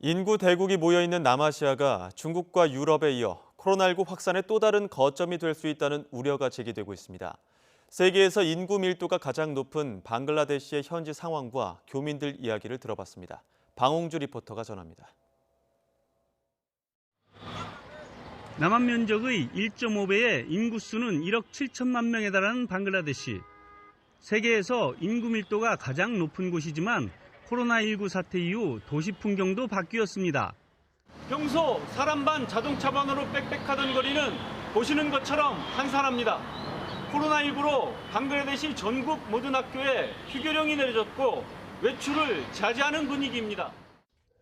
인구 대국이 모여 있는 남아시아가 중국과 유럽에 이어 코로나19 확산의 또 다른 거점이 될 수 있다는 우려가 제기되고 있습니다. 세계에서 인구 밀도가 가장 높은 방글라데시의 현지 상황과 교민들 이야기를 들어봤습니다. 방홍주 리포터가 전합니다. 남한 면적의 1.5배의 인구수는 1억 7천만 명에 달하는 방글라데시. 세계에서 인구 밀도가 가장 높은 곳이지만 코로나19 사태 이후 도시 풍경도 바뀌었습니다. 평소 사람 반 자동차 반으로 빽빽하던 거리는 보시는 것처럼 한산합니다. 코로나19로 방글라데시 전국 모든 학교에 휴교령이 내려졌고 외출을 자제하는 분위기입니다.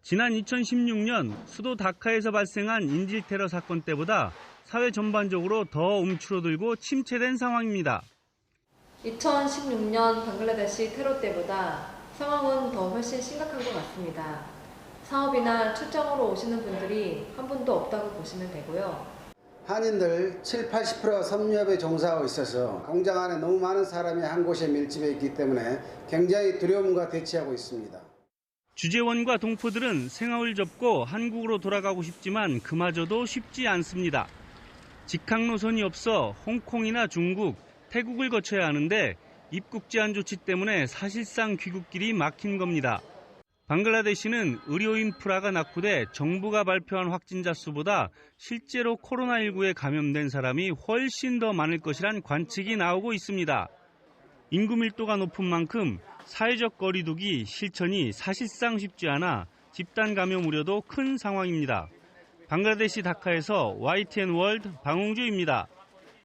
지난 2016년 수도 다카에서 발생한 인질 테러 사건 때보다 사회 전반적으로 더 움츠러들고 침체된 상황입니다. 2016년 방글라데시 테러 때보다 상황은 더 훨씬 심각한 것 같습니다. 사업이나 출장으로 오시는 분들이 한 분도 없다고 보시면 되고요. 한인들 7, 80%가 섬유업에 종사하고 있어서 공장 안에 너무 많은 사람이 한 곳에 밀집해 있기 때문에 굉장히 두려움과 대치하고 있습니다. 주재원과 동포들은 생업을 접고 한국으로 돌아가고 싶지만 그마저도 쉽지 않습니다. 직항 노선이 없어 홍콩이나 중국, 태국을 거쳐야 하는데 입국 제한 조치 때문에 사실상 귀국길이 막힌 겁니다. 방글라데시는 의료 인프라가 낙후돼 정부가 발표한 확진자 수보다 실제로 코로나19에 감염된 사람이 훨씬 더 많을 것이란 관측이 나오고 있습니다. 인구 밀도가 높은 만큼 사회적 거리두기 실천이 사실상 쉽지 않아 집단 감염 우려도 큰 상황입니다. 방글라데시 다카에서 YTN 월드 방홍주입니다.